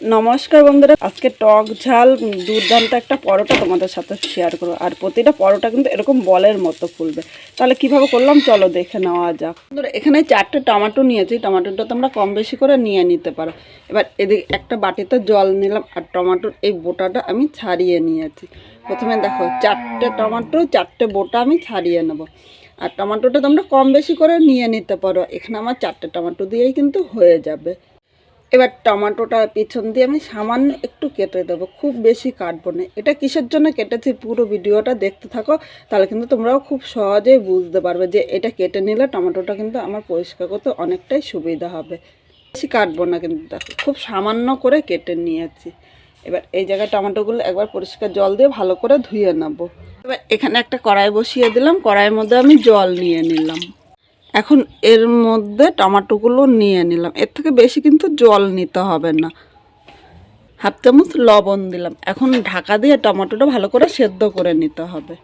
নমস্কার বন্ধুরা। আজকে টক ঝাল দুর্দান্ত একটা পরোটা তোমাদের সাথে শেয়ার করব। আর প্রতিটা পরোটা কিন্তু এরকম বলের মতো ফুলবে। তাহলে কীভাবে করলাম? চলো দেখে নেওয়া যাক। বন্ধুরা, এখানে চারটে টমেটো নিয়েছি। টমেটোটা তোমরা কম বেশি করে নিয়ে নিতে পারো। এবার এদিকে একটা বাটিতে জল নিলাম আর টমেটোর এই বোটাটা আমি ছাড়িয়ে নিয়েছি। প্রথমে দেখো, চারটে টমেটো, চারটে বোটা আমি ছাড়িয়ে নেব। আর টমেটোটা তোমরা কম বেশি করে নিয়ে নিতে পারো। এখানে আমার চারটে টমেটো দিয়েই কিন্তু হয়ে যাবে। এবার টমেটোটা পিছন দিয়ে আমি সামান্য একটু কেটে দেবো, খুব বেশি কাটবো না। এটা কিসের জন্য কেটেছি পুরো ভিডিওটা দেখতে থাকো, তাহলে কিন্তু তোমরাও খুব সহজেই বুঝতে পারবে যে এটা কেটে নিলে টমেটোটা কিন্তু আমার পরিষ্কার করতে অনেকটাই সুবিধা হবে। বেশি কাটবো না কিন্তু দেখো, খুব সামান্য করে কেটে নিয়েছি। এবার এই জায়গায় টমেটোগুলো একবার পরিষ্কার জল দিয়ে ভালো করে ধুয়ে নেব। এবার এখানে একটা কড়াই বসিয়ে দিলাম, কড়াইয়ের মধ্যে আমি জল নিয়ে নিলাম। এখন এর মধ্যে টমাটোগুলো নিয়ে নিলাম। এর থেকে বেশি কিন্তু জল নিতে হবে না। হাফ চামচ লবণ দিলাম। এখন ঢাকা দিয়ে টমেটোটা ভালো করে সেদ্ধ করে নিতে হবে।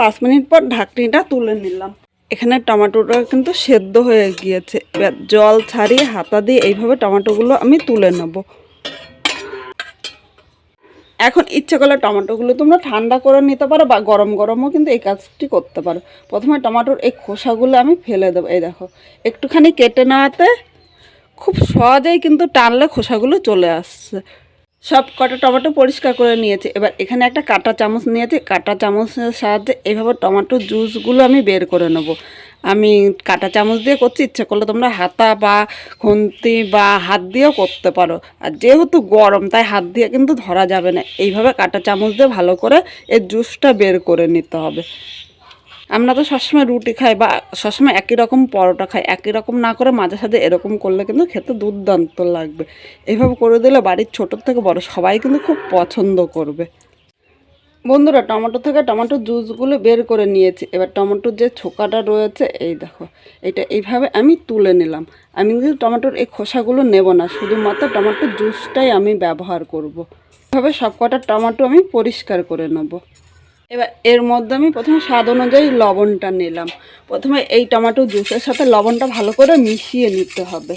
পাঁচ মিনিট পর ঢাকনিটা তুলে নিলাম। এখানে টমেটোটা কিন্তু সেদ্ধ হয়ে গিয়েছে। এবার জল ছাড়িয়ে হাতা দিয়ে এইভাবে টমেটোগুলো আমি তুলে নেব। এখন ইচ্ছে করলে টমেটোগুলো তোমরা ঠান্ডা করে নিতে পারো বা গরম গরমও কিন্তু এই কাজটি করতে পারো। প্রথমে টমেটোর এই খোসাগুলো আমি ফেলে দেবো। এই দেখো, একটুখানি কেটে নেওয়াতে খুব সহজেই কিন্তু টানলে খোসাগুলো চলে আসছে। সব কটা টমেটো পরিষ্কার করে নিয়েছি। এবার এখানে একটা কাঁটা চামচ নিয়েছি। কাঁটা চামচের সাহায্যে এইভাবে টমেটো জুসগুলো আমি বের করে নেব। আমি কাঁটা চামচ দিয়ে করছি, ইচ্ছে করলে তোমরা হাতা বা খুন্তি বা হাত দিয়েও করতে পারো। আর যেহেতু গরম, তাই হাত দিয়ে কিন্তু ধরা যাবে না। এইভাবে কাঁটা চামচ দিয়ে ভালো করে এর জুসটা বের করে নিতে হবে। আমরা তো সবসময় রুটি খাই বা সবসময় একই রকম পরোটা খাই, একই রকম না করে মাঝে সাঝে এরকম করলে কিন্তু খেতে দুর্দান্ত লাগবে। এইভাবে করে দিলে বাড়ির ছোটোর থেকে বড় সবাই কিন্তু খুব পছন্দ করবে। বন্ধুরা, টমেটো থেকে টমেটো জুসগুলো বের করে নিয়েছি। এবার টমেটোর যে ছোকাটা রয়েছে, এই দেখো, এটা এইভাবে আমি তুলে নিলাম। আমি কিন্তু টমেটোর এই খোসাগুলো নেব না, শুধুমাত্র টমেটোর জুসটাই আমি ব্যবহার করব। এভাবে সব কটা টমেটো আমি পরিষ্কার করে নেব। এবার এর মধ্যে আমি প্রথমে স্বাদ অনুযায়ী লবণটা নিলাম। প্রথমে এই টমেটো জুসের সাথে লবণটা ভালো করে মিশিয়ে নিতে হবে।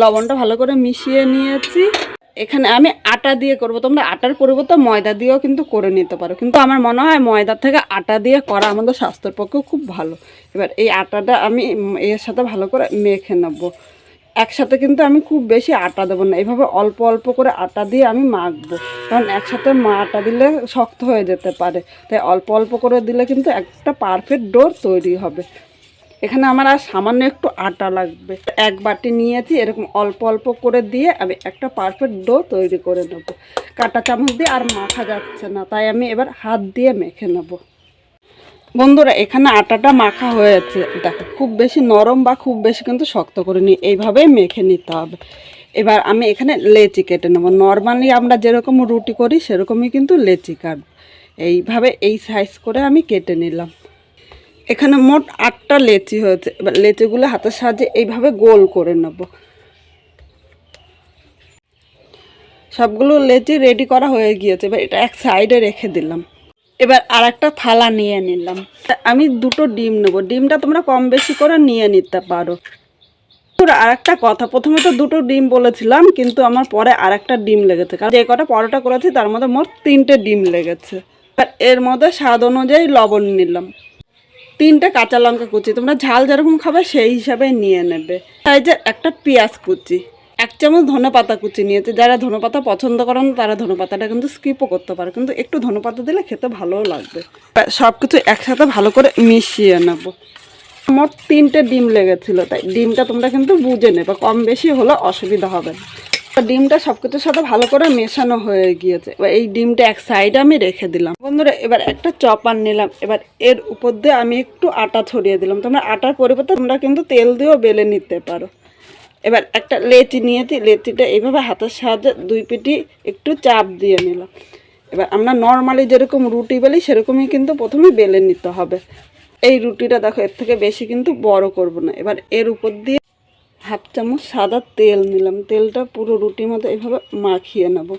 লবণটা ভালো করে মিশিয়ে নিয়েছি। এখানে আমি আটা দিয়ে করব। তোমরা আটার পরিবর্তে ময়দা দিয়েও কিন্তু করে নিতে পারো। কিন্তু আমার মনে হয় ময়দার থেকে আটা দিয়ে করা আমাদের স্বাস্থ্যের পক্ষেও খুব ভালো। এবার এই আটাটা আমি এর সাথে ভালো করে মেখে নেব। একসাথে কিন্তু আমি খুব বেশি আটা দেবো না। এইভাবে অল্প অল্প করে আটা দিয়ে আমি মাখবো। কারণ একসাথে মা আটা দিলে শক্ত হয়ে যেতে পারে। তাই অল্প অল্প করে দিলে কিন্তু একটা পারফেক্ট ডোর তৈরি হবে। এখানে আমার আর সামান্য একটু আটা লাগবে। এক বাটি নিয়েছি, এরকম অল্প অল্প করে দিয়ে আমি একটা পারফেক্ট ডো তৈরি করে নেব। কাঁটা চামচ দিয়ে আর মাখা যাচ্ছে না, তাই আমি এবার হাত দিয়ে মেখে নেব। বন্ধুরা, এখানে আটাটা মাখা হয়েছে। দেখো, খুব বেশি নরম বা খুব বেশি কিন্তু শক্ত করে নিই এইভাবেই মেখে নিতে হবে। এবার আমি এখানে লেচি কেটে নেব। নর্মালি আমরা যেরকম রুটি করি, সেরকমই কিন্তু লেচি কাটব। এইভাবে এই সাইজ করে আমি কেটে নিলাম। এখানে মোট আটটা লেচি হয়েছে। এবার লেচিগুলো হাতের সাহায্যে এইভাবে গোল করে নেব। সবগুলো লেচি রেডি করা হয়ে গিয়েছে। এবার এটা এক সাইডে রেখে দিলাম। এবার আর একটা থালা নিয়ে নিলাম। আমি দুটো ডিম নেব। ডিমটা তোমরা কম বেশি করে নিয়ে নিতে পারো। আর একটা কথা, প্রথমে তো দুটো ডিম বলেছিলাম, কিন্তু আমার পরে আর একটা ডিম লেগেছে। কারণ যে কটা পরোটা করেছি, তার মধ্যে মোট তিনটে ডিম লেগেছে। আর এর মধ্যে স্বাদ অনুযায়ী লবণ নিলাম। তিনটে কাঁচা লঙ্কা কুচি, তোমরা ঝাল যেরকম খাবে, সেই হিসাবে নিয়ে নেবে। তাই যে একটা পেঁয়াজ কুচি। এক চামচ ধনে পাতা কুচি নিয়েছে। যারা ধনে পাতা পছন্দ করেন, তারা ধনে পাতাটা কিন্তু স্কিপও করতে পারে। কিন্তু একটু ধনে পাতা দিলে খেতে ভালোও লাগবে। সব কিছু একসাথে ভালো করে মিশিয়ে নেব। মোট তিনটে ডিম লেগেছিলো, তাই ডিমটা তোমরা কিন্তু বুঝে নেবে। কম বেশি হলে অসুবিধা হবে না। ডিমটা সব কিছুর সাথে ভালো করে মেশানো হয়ে গিয়েছে। এবার এই ডিমটা এক সাইডে আমি রেখে দিলাম। বন্ধুরা, এবার একটা চপার নিলাম। এবার এর উপর দিয়ে আমি একটু আটা ছড়িয়ে দিলাম। তোমরা আটার পরিবর্তে তোমরা কিন্তু তেল দিয়েও বেলে নিতে পারো। এবার একটা লেচি নিয়েছি লেচিটা এইভাবে হাতের সাহায্যে দুই পিটি একটু চাপ দিয়ে নিলাম। এবার আমরা নর্মালি যেরকম রুটি বেলি, সেরকমই কিন্তু প্রথমে বেলে নিতে হবে। এই রুটিটা দেখো, এর থেকে বেশি কিন্তু বড় করব না। এবার এর উপর দিয়ে হাফ চামচ সাদা তেল নিলাম। তেলটা পুরো রুটির মতো এইভাবে মাখিয়ে নেব।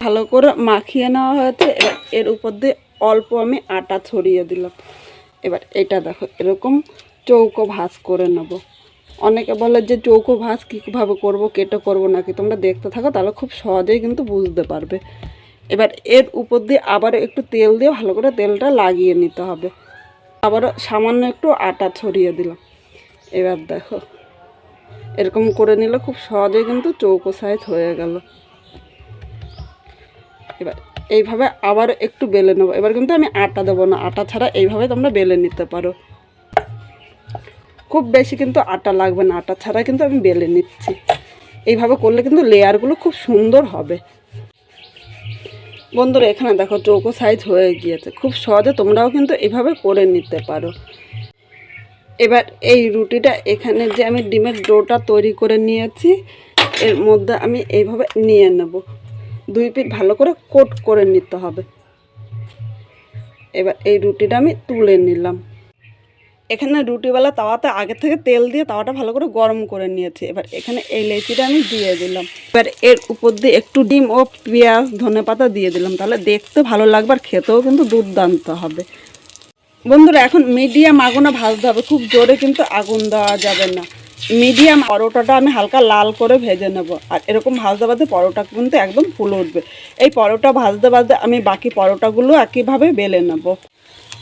ভালো করে মাখিয়ে নেওয়া হয়েছে। এবার এর উপর দিয়ে অল্প আমি আটা ছড়িয়ে দিলাম। এবার এটা দেখো, এরকম চৌকো ভাঁজ করে নেব। অনেকে বলে যে চৌকো ভাজ কীভাবে করব, কেটে করব নাকি? তোমরা দেখতে থাকো, তাহলে খুব সহজেই কিন্তু বুঝতে পারবে। এবার এর উপর দিয়ে আবার একটু তেল দিয়ে ভালো করে তেলটা লাগিয়ে নিতে হবে। আবারও সামান্য একটু আটা ছড়িয়ে দিলাম। এবার দেখো, এরকম করে নিলে খুব সহজেই কিন্তু চৌকো সাইজ হয়ে গেল। এবার এইভাবে আবার একটু বেলে নেব। এবার কিন্তু আমি আটা দেবো না, আটা ছাড়া এইভাবে তোমরা বেলে নিতে পারো। খুব বেশি কিন্তু আটা লাগবে না, আটা ছাড়া কিন্তু আমি বেলে নিচ্ছি। এইভাবে করলে কিন্তু লেয়ারগুলো খুব সুন্দর হবে। বন্ধুরা, এখানে দেখো চৌকো সাইজ হয়ে গিয়েছে। খুব সহজে তোমরাও কিন্তু এইভাবে করে নিতে পারো। এবার এই রুটিটা এখানে যে আমি ডিমের ডোটা তৈরি করে নিয়েছি, এর মধ্যে আমি এইভাবে নিয়ে নেব। দুই পিঠ ভালো করে কোট করে নিতে হবে। এবার এই রুটিটা আমি তুলে নিলাম। এখানে রুটিওয়ালা তাওয়াতে আগে থেকে তেল দিয়ে তাওয়াটা ভালো করে গরম করে নিয়েছি। এবার এখানে এই লেচিটা আমি দিয়ে দিলাম। এবার এর উপর দিয়ে একটু ডিম ও পেঁয়াজ, ধনে পাতা দিয়ে দিলাম। তাহলে দেখতে ভালো লাগবে আর খেতেও কিন্তু দুর্দান্ত হবে। বন্ধুরা, এখন মিডিয়াম আগুনে ভাজতে হবে। খুব জোরে কিন্তু আগুন দেওয়া যাবে না। মিডিয়াম পরোটাটা আমি হালকা লাল করে ভেজে নেব। আর এরকম ভাজতে ভাজতে পরোটা কিন্তু একদম ফুলে উঠবে। এই পরোটা ভাজতে ভাজতে আমি বাকি পরোটাগুলো একইভাবে বেলে নেব।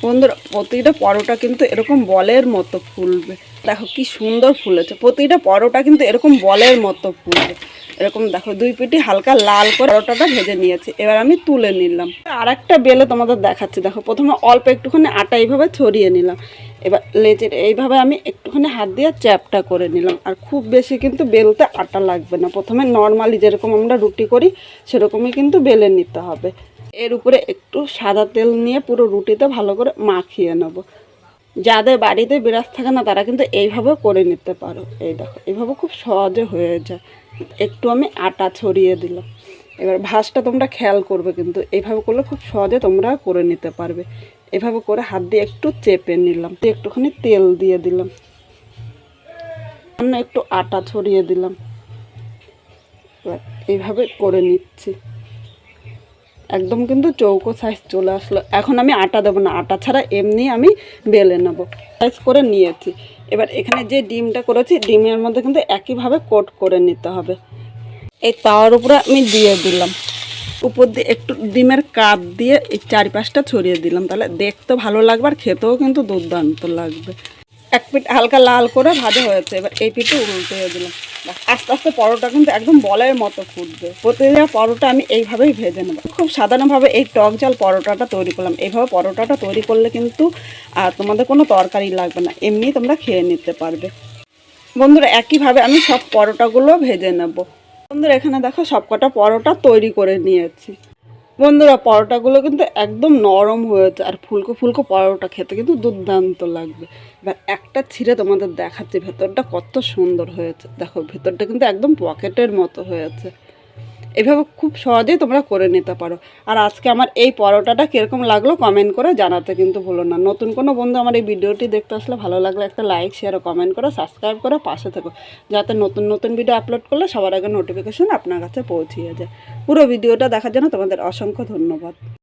বন্ধুরা, প্রতিটা পরোটা কিন্তু এরকম বলের মতো ফুলবে। দেখো কি সুন্দর ফুলেছে। প্রতিটা পরোটা কিন্তু এরকম বলের মতো ফুলবে। এরকম দেখো, দুই পিটি হালকা লাল করে পরোটাটা ভেজে নিয়েছি। এবার আমি তুলে নিলাম। আর একটা বেলে তোমাদের দেখাচ্ছি। দেখো, প্রথমে অল্প একটুখানি আটা এইভাবে ছড়িয়ে নিলাম। এবার লেচের এইভাবে আমি একটুখানি হাত দিয়ে চ্যাপটা করে নিলাম। আর খুব বেশি কিন্তু বেলতে আটা লাগবে না। প্রথমে নর্মালি যেরকম আমরা রুটি করি, সেরকমই কিন্তু বেলে নিতে হবে। এর উপরে একটু সাদা তেল নিয়ে পুরো রুটিতে ভালো করে মাখিয়ে নেব। যাদের বাড়িতে বিরাজ থাকে না, তারা কিন্তু এইভাবে করে নিতে পারো। এই দেখো, এইভাবে খুব সহজে হয়ে যায়। একটু আমি আটা ছড়িয়ে দিলাম। এবার ভাঁজটা তোমরা খেয়াল করবে কিন্তু, এইভাবে করলে খুব সহজে তোমরা করে নিতে পারবে। এভাবে করে হাত দিয়ে একটু চেপে নিলাম। একটুখানি তেল দিয়ে দিলাম। অন্য একটু আটা ছড়িয়ে দিলাম। এইভাবে করে নিচ্ছি। একদম কিন্তু চৌকো সাইজ চলে আসলো। এখন আমি আটা দেবো না, আটা ছাড়া এমনি আমি বেলে নেব। সাইজ করে নিয়েছি। এবার এখানে যে ডিমটা করেছি, ডিমের মধ্যে কিন্তু একইভাবে কোট করে নিতে হবে। এই তাওয়ার উপরে আমি দিয়ে দিলাম। উপর দিয়ে একটু ডিমের কাপ দিয়ে এই চারিপাশটা ছড়িয়ে দিলাম। তাহলে দেখতে ভালো লাগবে আর খেতেও কিন্তু দুর্দান্ত লাগবে। এক পিঠ হালকা লাল করে ভাজা হয়েছে। এবার এই পিঠে উল্টে দিলাম। আস্তে আস্তে পরোটা কিন্তু একদম বলের মতো ফুটবে। প্রতিটা পরোটা আমি এইভাবেই ভেজে নেব। খুব সাধারণভাবে এই টক জাল পরোটাটা তৈরি করলাম। এইভাবে পরোটাটা তৈরি করলে কিন্তু আর তোমাদের কোনো তরকারি লাগবে না। এমনি তোমরা খেয়ে নিতে পারবে। বন্ধুরা, একইভাবে আমি সব পরোটাগুলো ভেজে নেব। বন্ধুরা, এখানে দেখো সবকটা পরোটা তৈরি করে নিয়েছি। বন্ধুরা, পরোটাগুলো কিন্তু একদম নরম হয়েছে। আর ফুলকো ফুলকো পরোটা খেতে কিন্তু দুর্দান্ত লাগবে। এবার একটা ছিঁড়ে তোমাদের দেখাচ্ছি, ভেতরটা কত সুন্দর হয়েছে। দেখো, ভেতরটা কিন্তু একদম পকেটের মতো হয়েছে। এভাবে খুব সহজেই তোমরা করে নিতে পারো। আর আজকে আমার এই পরোটাটা কীরকম লাগল কমেন্ট করে জানাতে কিন্তু ভুলো না। নতুন কোনো বন্ধু আমার এই ভিডিওটি দেখতে আসলে ভালো লাগলে একটা লাইক শেয়ার কমেন্ট করো সাবস্ক্রাইব করে পাশে থেকো। যাতে নতুন নতুন ভিডিও আপলোড করলে সবার আগে নোটিফিকেশন আপনার কাছে পৌঁছিয়ে যায়। পুরো ভিডিওটা দেখার জন্য তোমাদের অসংখ্য ধন্যবাদ।